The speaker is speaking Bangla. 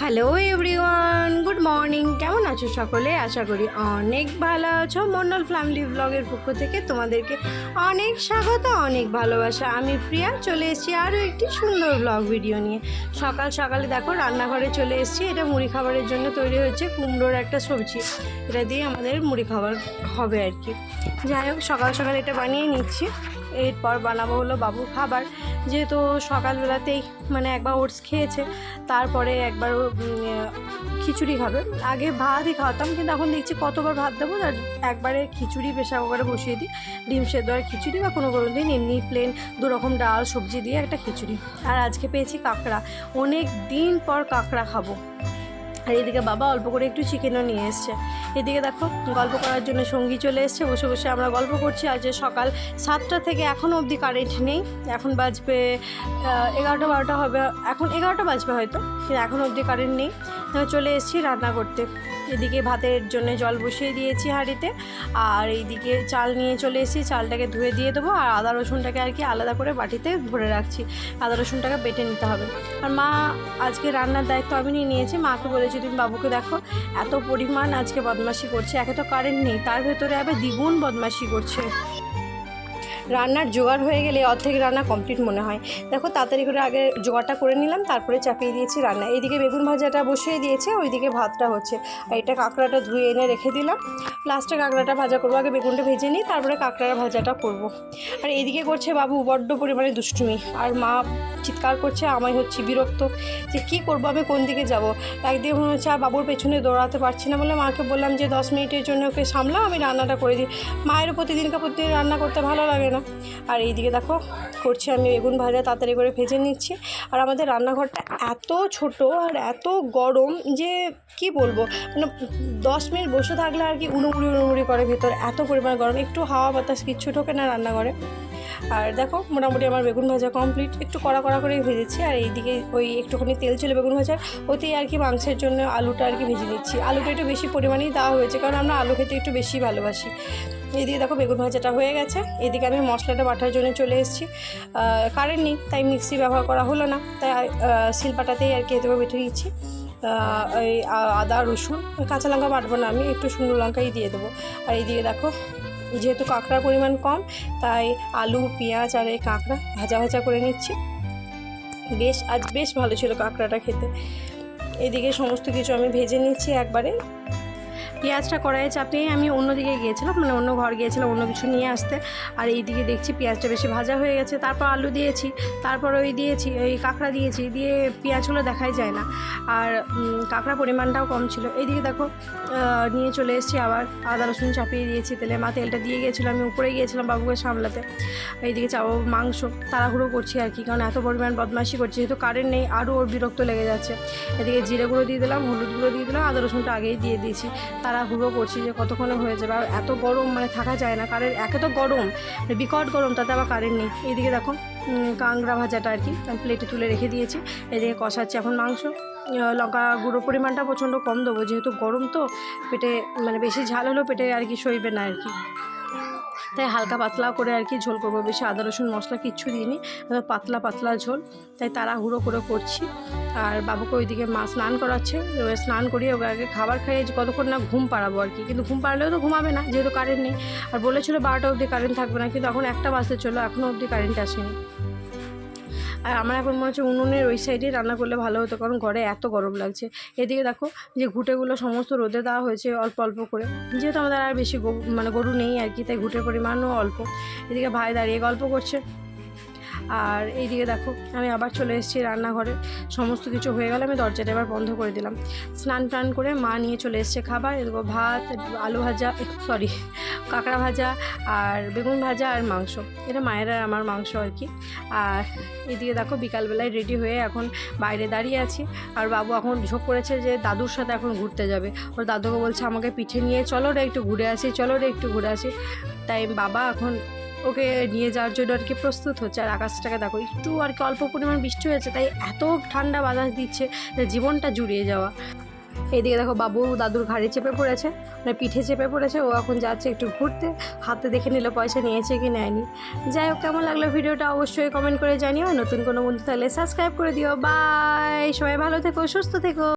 হ্যালো এভরিওয়ান গুড মর্নিং কেমন আছো সকলে? আশা করি অনেক ভালো আছো। মন্ডল ফ্যামিলি ব্লগের পক্ষ থেকে তোমাদেরকে অনেক স্বাগত, অনেক ভালোবাসা। আমি প্রিয়া, চলে এসেছি আরও একটি সুন্দর ব্লগ ভিডিও নিয়ে। সকাল সকালে দেখো, রান্নাঘরে চলে এসেছি। এটা মুড়ি খাবারের জন্য তৈরি হয়েছে কুমড়োর একটা সবজি। এটা দিয়ে আমাদের মুড়ি খাবার হবে আর কি। যাই হোক, সকাল সকাল এটা বানিয়ে নিচ্ছি। এরপর বানাবো হলো বাবুর খাবার। যেহেতু সকালবেলাতেই মানে একবার ওটস খেয়েছে, তারপরে একবার খিচুড়ি খাবে। আগে ভাতই খাওয়াতাম, কিন্তু এখন দেখছি কতবার ভাত দেবো তার একবারে খিচুড়ি প্রেশার কুকারে বসিয়ে দিই। ডিম সেদ্ধ আর খিচুড়ি বা কোনো কোনো দিন, এমনি প্লেন দু রকম ডাল, সবজি দিয়ে একটা খিচুড়ি। আর আজকে পেয়েছি কাঁকড়া। অনেক দিন পর কাঁকড়া খাব। আর এদিকে বাবা অল্প করে একটু চিকেনও নিয়ে এসছে। এদিকে দেখো, গল্প করার জন্য সঙ্গী চলে এসছে, বসে বসে আমরা গল্প করছি। আজ সকাল সাতটা থেকে এখনও অবধি কারেন্ট নেই। এখন বাজবে এগারোটা বারোটা হবে। এখন এগারোটা বাজবে হয়তো, কিন্তু এখন অবধি কারেন্ট নেই। চলে এসেছি রান্না করতে। এদিকে ভাতের জন্য জল বসিয়ে দিয়েছি হাঁড়িতে, আর এইদিকে চাল নিয়ে চলে এসেছি। চালটাকে ধুয়ে দিয়ে দেবো, আর আদা রসুনটাকে আর কি আলাদা করে বাটিতে ভরে রাখছি। আদা রসুনটাকে বেটে নিতে হবে। আর মা আজকে রান্নার দায়িত্ব আমি নিয়ে নিয়েছি। মাকে বলেছি, তুমি বাবুকে দেখো, এত পরিমাণ আজকে বদমাশি করছে। একে তো কারেন্ট নেই, তার ভেতরে আবার দ্বিগুণ বদমাশি করছে। রান্নার জোগাড় হয়ে গেলে অর্ধেক রান্না কমপ্লিট মনে হয়। দেখো, তাড়াতাড়ি করে আগে জোগাড়টা করে নিলাম, তারপরে চাপিয়ে দিয়েছি রান্না। এইদিকে বেগুন ভাজাটা বসিয়ে দিয়েছে, ওইদিকে ভাতটা হচ্ছে। আর এটা কাঁকড়াটা ধুয়ে এনে রেখে দিলাম। লাস্টে কাঁকড়াটা ভাজা করব, আগে বেগুনটা ভেজে নিই, তারপরে কাঁকড়ার ভাজাটা করব। আর এইদিকে করছে বাবু বড্ড পরিমাণে দুষ্টুমি। আর মা চিৎকার করছে, আমায় হচ্ছে বিরক্ত। যে কী করব, আমি কোন দিকে যাব? একদিকে মনে হচ্ছে, আর বাবুর পেছনে দৌড়াতে পারছি না বলে মাকে বললাম যে, দশ মিনিটের জন্য ওকে সামলাও, আমি রান্নাটা করে দিই। মায়েরও প্রতিদিনকে প্রতিদিন রান্না করতে ভালো লাগে না। আর এইদিকে দেখো, করছি আমি বেগুন ভাজা, তাড়াতাড়ি করে ভেজে নিচ্ছি। আর আমাদের রান্নাঘরটা এত ছোট আর এত গরম যে কি বলব মানে দশ মিনিট বসে থাকলে আর কি উনুমুড়ি উনুমুড়ি করে ভেতর। এত পরিমাণ গরম, একটু হাওয়া বাতাস কিচ্ছু ঢোকে না রান্নাঘরে। আর দেখো, মোটামুটি আমার বেগুন ভাজা কমপ্লিট একটু কড়া কড়া করে ভেজেছি, আর এইদিকে ওই একটুখানি তেল ছিল বেগুন ভাজার ওতেই আর কি মাংসের জন্য আলুটা আর কি ভেজে নিচ্ছি। আলুটা একটু বেশি পরিমাণেই দেওয়া হয়েছে, কারণ আমরা আলু খেতে একটু বেশি ভালোবাসি। এদিকে দেখো বেগুন ভাজাটা হয়ে গেছে এদিকে আমি মশলাটা বাটার জন্য চলে এসেছি। কারেন্ট নেই, তাই মিক্সি ব্যবহার করা হলো না, তাই শিলপাটাতেই আর কি এতে বেটে দিচ্ছি এই, আদা, রসুন, কাঁচা লঙ্কা বাটবো না আমি, একটু শুকনো লঙ্কাই দিয়ে দেবো। আর এইদিকে দেখো যেহেতু কাঁকড়ার পরিমাণ কম, তাই আলু, পেঁয়াজ আর এই কাঁকড়া ভাজা ভাজা করে নিচ্ছি। বেশ, আজ বেশ ভালো ছিল কাঁকড়াটা খেতে। এদিকে সমস্ত কিছু আমি ভেজে নিচ্ছি একবারে। পেঁয়াজটা কড়াইয়ে চাপিয়ে আমি অন্যদিকে গিয়েছিলাম মানে অন্য ঘর গিয়েছিলাম, অন্য কিছু নিয়ে আসতে। আর এইদিকে দেখছি পেঁয়াজটা বেশি ভাজা হয়ে গেছে। তারপর আলু দিয়েছি, তারপর ওই দিয়েছি, ওই কাঁকড়া দিয়েছি, দিয়ে পেঁয়াজগুলো দেখাই যায় না। আর কাঁকড়া পরিমাণটাও কম ছিল। এইদিকে দেখো নিয়ে চলে এসেছি আবার। আদা, রসুন চাপিয়ে দিয়েছি তেলে। মা তেলটা দিয়ে গিয়েছিল, আমি উপরে গিয়েছিলাম বাবুকে সামলাতে। এইদিকে চাও, মাংস তাড়াহুড়ো করছি আর কি, কারণ এত পরিমাণ বদমাশি করছি, যেহেতু কারেন্ট নেই, আরও ওর বিরক্ত লেগে যাচ্ছে। এদিকে জিরে গুঁড়ো দিয়ে দিলাম, হলুদ গুঁড়ো দিয়ে দিলাম, আদা, রসুনটা আগেই দিয়ে দিয়েছি। তাড়াহুড়ো করছি যে কতক্ষণে হয়ে যাবে আর এত গরম মানে থাকা যায় না কারেন্ট একে তো গরম মানে বিকট গরম, তাতে আবার কারেন্ট নেই। এদিকে দেখো কাঁকড়া কাংড়া ভাজাটা আর কি প্লেটে তুলে রেখে দিয়েছি এদিকে কষাচ্ছি এখন মাংস। লঙ্কা গুঁড়ো পরিমাণটা প্রচণ্ড কম দেবো, যেহেতু গরম তো, পেটে মানে বেশি ঝাল হলেও পেটে আর কি সইবে না আর কি। তাই হালকা পাতলা করে আর কি ঝোল করব। বেশি আদা, রসুন, মশলা কিচ্ছু দিইনি পাতলা পাতলা ঝোল, তাই তাড়াহুড়ো করে করছি। আর বাবুকে ওইদিকে মা স্নান করাচ্ছে স্নান করিয়ে ওকে আগে খাবার খাইয়ে কতক্ষণ না ঘুম পাড়াবো আর কি। কিন্তু ঘুম পাড়ালেও তো ঘুমাবে না, যেহেতু কারেন্ট নেই। আর বলেছিল বারোটা অবধি কারেন্ট থাকবে না, কিন্তু এখন একটা বাসে চলো এখনও অবধি কারেন্ট আসেনি। আর আমার এখন মনে হচ্ছে উনুনের ওই সাইডে রান্না করলে ভালো হতো, কারণ ঘরে এত গরম লাগছে। এদিকে দেখো যে ঘুটেগুলো সমস্ত রোদে দেওয়া হয়েছে অল্প অল্প করে। যেহেতু আমাদের আর বেশি মানে গরু নেই আর কি, তাই ঘুটের পরিমাণও অল্প। এদিকে ভাই দাঁড়িয়ে গল্প করছে। আর এইদিকে দেখো, আমি আবার চলে এসেছি রান্নাঘরে। সমস্ত কিছু হয়ে গেলে আমি দরজাটা এবার বন্ধ করে দিলাম। স্নান টান করে মা নিয়ে চলে এসছে খাবার। এদিকে ভাত, আলু ভাজা সরি কাঁকড়া ভাজা আর বেগুন ভাজা আর মাংস। এটা মায়ের আর আমার মাংস আর কি। আর এদিকে দেখো বিকালবেলায় রেডি হয়ে এখন বাইরে দাঁড়িয়ে আছি। আর বাবু এখন ঝোঁক করেছে যে দাদুর সাথে এখন ঘুরতে যাবে। ওর দাদুকে বলছে আমাকে পিঠে নিয়ে চলো রে, একটু ঘুরে আসি, চলো রে, একটু ঘুরে আসি। তাই বাবা এখন ওকে নিয়ে যাওয়ার জন্য আর কি প্রস্তুত হচ্ছে। আর আকাশটাকে দেখো, একটু আর কি অল্প পরিমাণ বৃষ্টি হয়েছে, তাই এত ঠান্ডা বাতাস দিচ্ছে জীবনটা জুড়িয়ে যাওয়া। এইদিকে দেখো বাবু দাদুর ঘাড়ে চেপে পড়েছে মানে পিঠে চেপে পড়েছে, ও এখন যাচ্ছে একটু ঘুরতে। হাতে দেখে নিল পয়সা নিয়েছে কি নেয়নি। যাই হোক, কেমন লাগল ভিডিওটা অবশ্যই কমেন্ট করে জানিও। নতুন কোনো বন্ধু তাহলে সাবস্ক্রাইব করে দিও। বাই সবাই ভালো থেকো, সুস্থ থেকো।